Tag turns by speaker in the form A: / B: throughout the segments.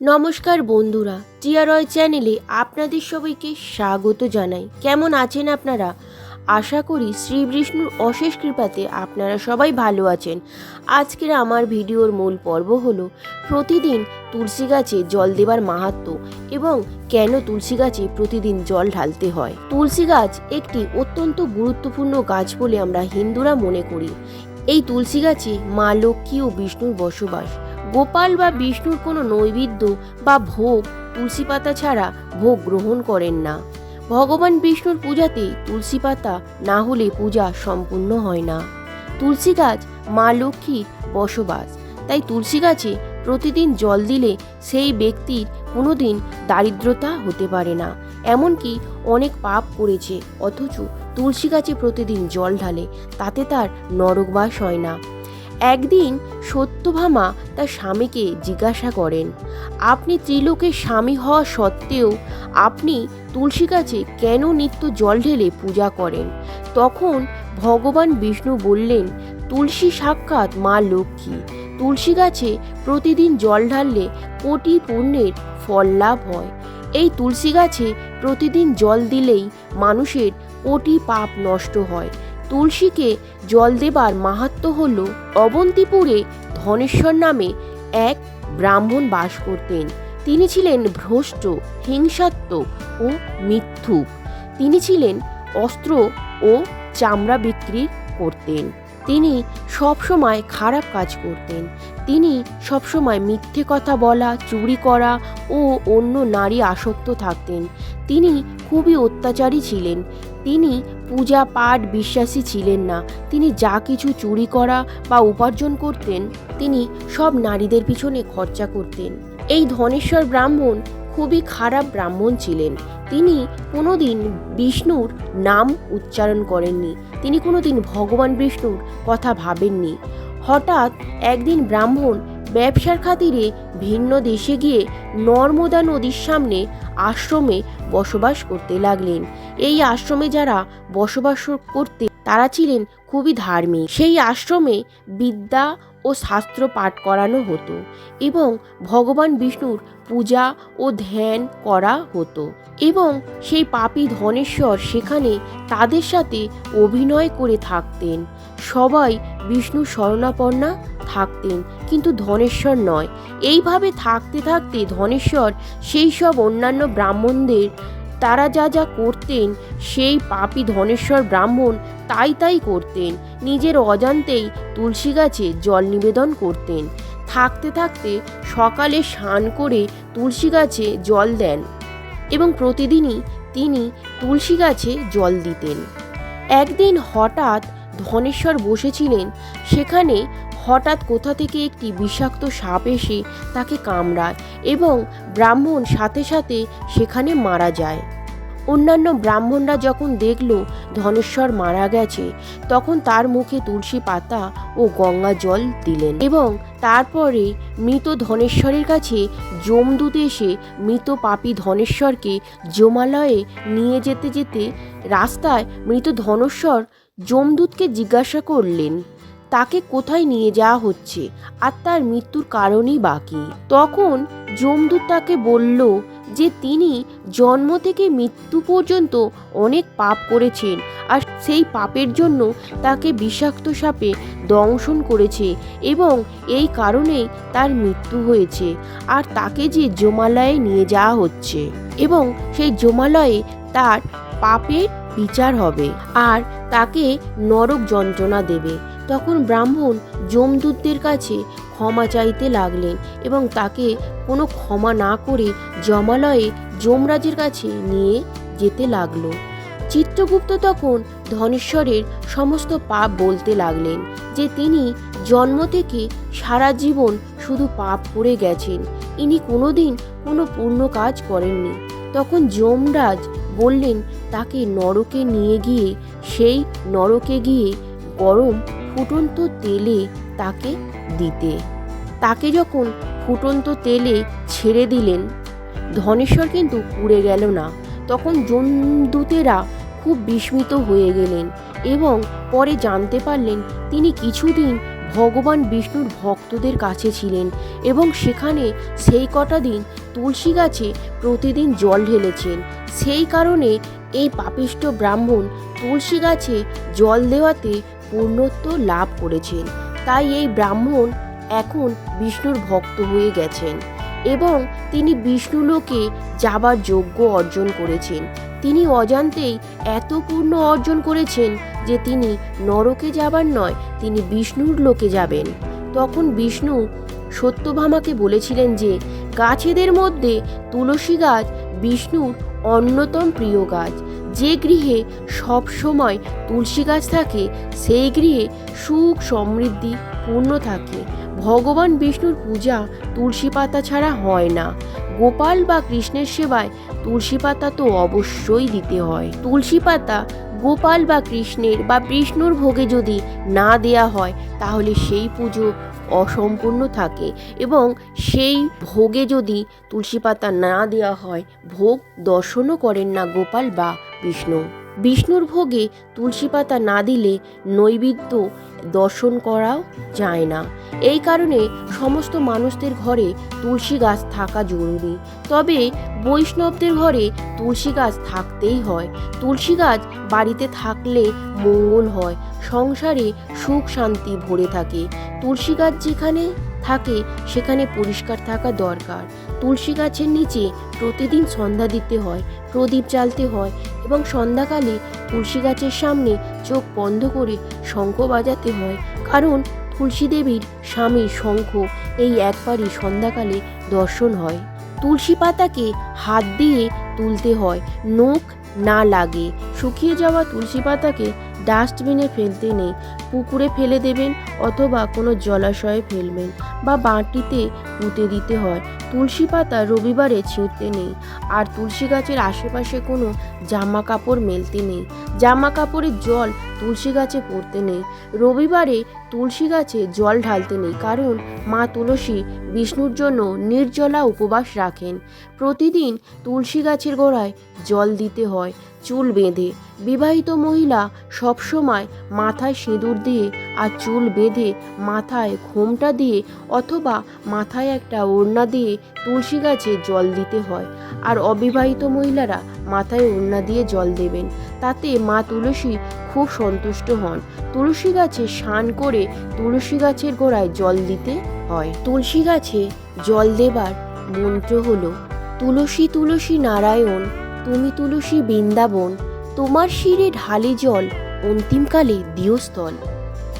A: নমস্কার বন্ধুরা টিয়ারয় চ্যানেলে আপনাদের সবাইকে স্বাগত জানাই। কেমন আছেন আপনারা? আশা করি শ্রী বিষ্ণুর অশেষ কৃপাতে আপনারা সবাই ভালো আছেন। আজকের আমার ভিডিওর মূল পর্ব হলো, প্রতিদিন তুলসী গাছে জল দেবার মাহাত্ম্য এবং কেন তুলসী গাছে প্রতিদিন জল ঢালতে হয়। তুলসী গাছ একটি অত্যন্ত গুরুত্বপূর্ণ গাছ বলে আমরা হিন্দুরা মনে করি। এই তুলসী গাছে মা লক্ষ্মী ও বিষ্ণুর বসবাস। গোপাল বা বিষ্ণুর কোনো নৈবেদ্য বা ভোগ তুলসী পাতা ছাড়া ভোগ গ্রহণ করেন না। ভগবান বিষ্ণুর পূজাতে তুলসী পাতা না হলে পূজা সম্পূর্ণ হয় না। তুলসী গাছ মা লক্ষ্মীর বসবাস, তাই তুলসী গাছে প্রতিদিন জল দিলে সেই ব্যক্তির কোনোদিন দারিদ্রতা হতে পারে না। এমনকি অনেক পাপ করেছে, অথচ তুলসী গাছে প্রতিদিন জল ঢালে, তাতে তার নরকবাস হয় না। একদিন সত্যভামা তার স্বামীকে জিজ্ঞাসা করেন, আপনি ত্রিলোকের স্বামী হওয়া সত্ত্বেও আপনি তুলসী গাছে কেন নিত্য জল ঢেলে পূজা করেন? তখন ভগবান বিষ্ণু বললেন, তুলসী সাক্ষাৎ মা লক্ষ্মী। তুলসী গাছে প্রতিদিন জল ঢাললে কোটি পুণ্যের ফল লাভ হয়। এই তুলসী গাছে প্রতিদিন জল দিলেই মানুষের কোটি পাপ নষ্ট হয়। তুলসীকে জল দেবার মাহাত্ম্য হল অবন্তিপুরে ধনেশ্বর নামে এক ব্রাহ্মণ বাস করতেন। তিনি ছিলেন ভ্রষ্ট, হিংসাত্মক ও মিথ্যুক। তিনি ছিলেন অস্ত্র ও চামড়া বিক্রি করতেন। তিনি সবসময় খারাপ কাজ করতেন। তিনি সবসময় মিথ্যে কথা বলা, চুরি করা ও অন্য নারী আসক্ত থাকতেন। তিনি খুবই অত্যাচারী ছিলেন। তিনি পূজা পাঠ বিশ্বাসী ছিলেন না। তিনি যা কিছু চুরি করা বা উপার্জন করতেন, তিনি সব নারীদের পিছনে খরচা করতেন। এই ধনেশ্বর ব্রাহ্মণ খুবই খারাপ ব্রাহ্মণ ছিলেন। তিনি কোনোদিন বিষ্ণুর নাম উচ্চারণ করেননি। তিনি কোনোদিন ভগবান বিষ্ণুর কথা ভাবেননি। হঠাৎ একদিন ব্রাহ্মণ ব্যবসার খাতিরে ভিন্ন দেশে গিয়ে নর্মদা নদীর সামনে আশ্রমে বসবাস করতে লাগলেন। এই আশ্রমে যারা বসবাস করতে, তারা ছিলেন খুবই ধার্মিক। সেই আশ্রমে বিদ্যা ও শাস্ত্র পাঠ করানো হতো এবং ভগবান বিষ্ণুর পূজা ও ধ্যান করা হতো এবং সেই পাপী ধনেশ্বর সেখানে তাদের সাথে অভিনয় করে থাকতেন। সবাই বিষ্ণু শরণাপন্না থাকতেন, কিন্তু ধনেশ্বর নয়। এইভাবে থাকতে থাকতে ধনেশ্বর সেই সব অন্যান্য ব্রাহ্মণদের, তারা যা যা করতেন, সেই পাপী ধনেশ্বর ব্রাহ্মণ তাই তাই করতেন। নিজের অজান্তেই তুলসী গাছে জল নিবেদন করতেন। থাকতে থাকতে সকালে স্নান করে তুলসী গাছে জল দেন এবং প্রতিদিনই তিনি তুলসী গাছে জল দিতেন। একদিন হঠাৎ ধনেশ্বর বসেছিলেন, সেখানে হঠাৎ কোথা থেকে একটি বিষাক্ত সাপ এসে তাকে কামড়ায় এবং ব্রাহ্মণ সাথে সাথে সেখানে মারা যায়। অন্যান্য ব্রাহ্মণরা যখন দেখল ধনেশ্বর মারা গেছে, তখন তার মুখে তুলসী পাতা ও গঙ্গা জল দিলেন এবং তারপরে মৃত ধনেশ্বরের কাছে যমদূত এসে মৃত পাপী ধনেশ্বরকে জমালয়ে নিয়ে যেতে যেতে রাস্তায় মৃত ধনেশ্বর যমদূতকে জিজ্ঞাসা করলেন। তাকে কোথায় নিয়ে যাওয়া হচ্ছে আর তার মৃত্যুর কারণই বাকি তখন যমদূত তাকে বলল যে তিনি জন্ম থেকে মৃত্যু পর্যন্ত অনেক পাপ করেছেন আর সেই পাপের জন্য তাকে বিষাক্ত সাপে দংশন করেছে এবং এই কারণেই তার মৃত্যু হয়েছে আর তাকে যে জমালয়ে নিয়ে যাওয়া হচ্ছে এবং সেই জমালয়ে তার পাপের বিচার হবে আর তাকে নরক যন্ত্রণা দেবে। তখন ব্রাহ্মণ যমদূতদের কাছে ক্ষমা চাইতে লাগলেন এবং তাকে কোনো ক্ষমা না করে জমালয়ে যমরাজের কাছে নিয়ে যেতে লাগল। চিত্রগুপ্ত তখন ধনেশ্বরের সমস্ত পাপ বলতে লাগলেন যে তিনি জন্ম থেকে সারা জীবন শুধু পাপ করে গেছেন, ইনি কোনোদিন কোনো পূর্ণ কাজ করেননি। তখন যমরাজ বললেন, তাকে নরকে নিয়ে গিয়ে, সেই নরকে গিয়ে গরম ফুটন্ত তেলে তাকে দিতে। তাকে যখন ফুটন্ত তেলে ছেড়ে দিলেন, ধনেশ্বর কিন্তু পুড়ে গেল না। তখন জমদূতেরা খুব বিস্মিত হয়ে গেলেন এবং পরে জানতে পারলেন তিনি কিছুদিন ভগবান বিষ্ণুর ভক্তদের কাছে ছিলেন এবং সেখানে সেই কটা দিন তুলসী গাছে প্রতিদিন জল ঢেলেছেন। সেই কারণে এই পাপিষ্ট ব্রাহ্মণ তুলসী গাছে জল দেওয়াতে পূর্ণত্ব লাভ করেছেন। তাই এই ব্রাহ্মণ এখন বিষ্ণুর ভক্ত হয়ে গেছেন এবং তিনি বিষ্ণুলোকে যাবার যোগ্য অর্জন করেছেন। তিনি অজান্তেই এত পূর্ণ অর্জন করেছেন যে তিনি নরকে যাবার নয়, তিনি বিষ্ণুর লোকে যাবেন। তখন বিষ্ণু সত্যভামাকে বলেছিলেন যে, গাছেদের মধ্যে তুলসী গাছ বিষ্ণুর অন্যতম প্রিয় গাছ। যে গৃহে সব সময় তুলসী গাছ থাকে, সেই গৃহে সুখ সমৃদ্ধি পূর্ণ থাকে। ভগবান বিষ্ণুর পূজা তুলসী পাতা ছাড়া হয় না। গোপাল বা কৃষ্ণের সেবায় তুলসী পাতা তো অবশ্যই দিতে হয়। তুলসী পাতা গোপাল বা কৃষ্ণের বা বিষ্ণুর ভোগে যদি না দেয়া হয়, তাহলে সেই পুজো অসম্পূর্ণ থাকে এবং সেই ভোগে যদি তুলসী পাতা না দেওয়া হয়, ভোগ দর্শনও করেন না গোপাল বা বিষ্ণু বিষ্ণুর ভোগে তুলসী পাতা না দিলে নৈবেদ্য দর্শন করাও যায় না। এই কারণে সমস্ত মানুষদের ঘরে তুলসী গাছ থাকা জরুরি। তবে বৈষ্ণবদের ঘরে তুলসী গাছ থাকতেই হয়। তুলসী গাছ বাড়িতে থাকলে মঙ্গল হয়, সংসারে সুখ শান্তি ভরে থাকে। তুলসী গাছ যেখানে থাকে, সেখানে পরিষ্কার থাকা দরকার। তুলসী গাছের নিচে প্রতিদিন সন্ধ্যা দিতে হয়, প্রদীপ জ্বালতে হয় এবং সন্ধ্যাকালে তুলসী গাছের সামনে চোখ বন্ধ করে শঙ্খ বাজাতে হয়। কারণ তুলসী দেবীর স্বামী শঙ্খ এই একবারই সন্ধ্যাকালে দর্শন হয়। তুলসী পাতাকে হাত দিয়ে তুলতে হয়, নখ না লাগে। শুকিয়ে যাওয়া তুলসী পাতাকে ডাস্টবিনে ফেলতে নেই। পুকুরে ফেলে দেবেন অথবা কোনো জলাশয়ে ফেলবেন বা বাঁটিতে পুঁতে দিতে হয়। তুলসী পাতা রবিবারে ছিঁড়তে নেই। আর তুলসী গাছের আশেপাশে কোনো জামা কাপড় মেলতে নেই। জামা কাপড়ের জল তুলসী গাছে পড়তে নেই। রবিবারে তুলসী গাছে জল ঢালতে নেই কারণ মা তুলসী বিষ্ণুর জন্য নির্জলা উপবাস রাখেন। প্রতিদিন তুলসী গাছের গোড়ায় জল দিতে হয়। চুল বেঁধে। বিবাহিত মহিলা সবসময় মাথায় সিঁদুর দিয়ে আর চুল বেঁধে মাথায় ঘোমটা দিয়ে অথবা মাথায় একটা ওড়না দিয়ে তুলসী গাছে জল দিতে হয়। আর অবিবাহিত মহিলারা মাথায় ওড়না দিয়ে জল দেবেন। তাতে মা তুলসী খুব সন্তুষ্ট হন। তুলসী গাছে স্নান করে তুলসী গাছের গোড়ায় জল দিতে হয়। তুলসী গাছে জল দেবার মন্ত্র হলো, তুলসী তুলসী নারায়ণ তুমি তুলসী বৃন্দাবন, তোমার শিরে ঢালে জল, অন্তিমকালে দিয়স্থল।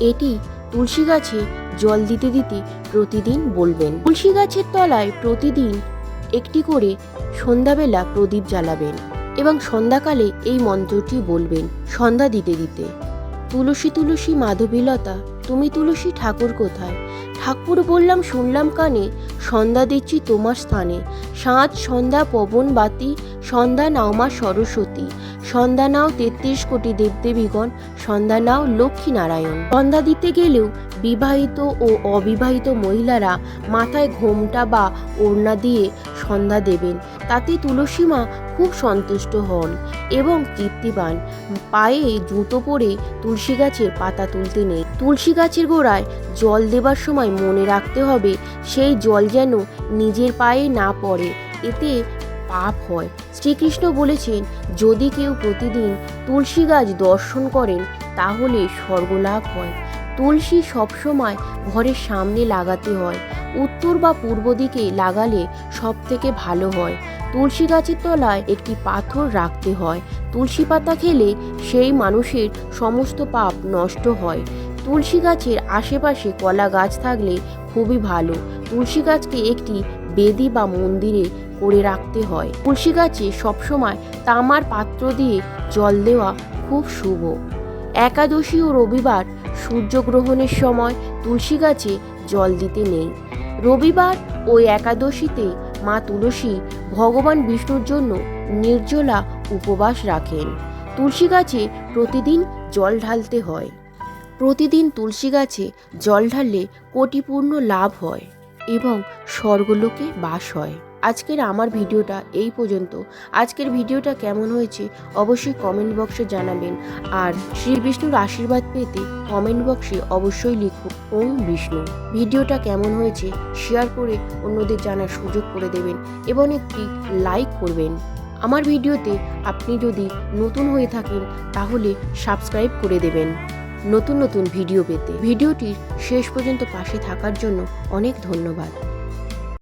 A: এটি তুলসী গাছে জল দিতে দিতে প্রতিদিন বলবেন। তুলসী গাছের তলায় প্রতিদিন একটি করে সন্ধ্যাবেলা প্রদীপ জ্বালাবেন এবং সন্ধ্যাকালে এই মন্ত্রটি বলবেন, সন্ধ্যা দিতে দিতে। তুলসী তুলসী মাধবীলতা, তুমি তুলসী ঠাকুর কোথায়? ঠাকুর বললাম, শুনলাম কানে সন্ধ্যা দিচ্ছি তোমার স্থানে। সাঁত সন্ধ্যা পবন বাতি, সন্ধ্যা নাও মা সরস্বতী। সন্ধ্যা নাও তেত্রিশ কোটি দেবদেবীগণ, সন্ধ্যা নাও লক্ষ্মী নারায়ণ। সন্ধ্যা দিতে গেলেও বিবাহিত ও অবিবাহিত মহিলারা মাথায় ঘোমটা বা ওড়না দিয়ে সন্ধ্যা দেবেন। তাতে তুলসী মা খুব সন্তুষ্ট হন এবং তৃপ্তি পান পায়ে জুতো পরে তুলসী গাছের পাতা তুলতে নেই। তুলসী গাছের গোড়ায় জল দেবার সময় মনে রাখতে হবে, সেই জল যেন নিজের পায়ে না পড়ে। এতে পাপ হয়। শ্রীকৃষ্ণ বলেছেন, যদি কেউ প্রতিদিন তুলসী গাছ দর্শন করেন, তাহলে স্বর্গলাভ হয়। তুলসী সবসময় ঘরের সামনে লাগাতে হয়। উত্তর বা পূর্ব দিকে লাগালে সব থেকে ভালো হয়। তুলসী গাছের তলায় একটি পাথর রাখতে হয়। তুলসী পাতা খেলে সেই মানুষের সমস্ত পাপ নষ্ট হয়। তুলসী গাছের আশেপাশে কলা গাছ থাকলে খুবই ভালো। তুলসী গাছকে একটি বেদি বা মন্দিরে করে রাখতে হয়। তুলসী গাছে সবসময় তামার পাত্র দিয়ে জল দেওয়া খুব শুভ। একাদশী ও রবিবার সূর্যগ্রহণের সময় তুলসী গাছে জল দিতে নেই। রবিবার ও একাদশীতে মা তুলসী ভগবান বিষ্ণুর জন্য নির্জলা উপবাস রাখেন। তুলসী গাছে প্রতিদিন জল ঢালতে হয়। প্রতিদিন তুলসী গাছে জল ঢাললে কোটিপূর্ণ লাভ হয় এবং স্বর্গলোকে বাস হয়। আজকের আমার ভিডিওটা এই পর্যন্ত। আজকের ভিডিওটা কেমন হয়েছে অবশ্যই কমেন্ট বক্সে জানাবেন। আর শ্রী বিষ্ণুর আশীর্বাদ পেতে কমেন্ট বক্সে অবশ্যই লিখুন, ওম বিষ্ণু। ভিডিওটা কেমন হয়েছে শেয়ার করে অন্যদের জানার সুযোগ করে দেবেন এবং একটি লাইক করবেন। আমার ভিডিওতে আপনি যদি নতুন হয়ে থাকেন তাহলে সাবস্ক্রাইব করে দেবেন। নতুন নতুন ভিডিও পেতে। ভিডিওটির শেষ পর্যন্ত পাশে থাকার জন্য অনেক ধন্যবাদ।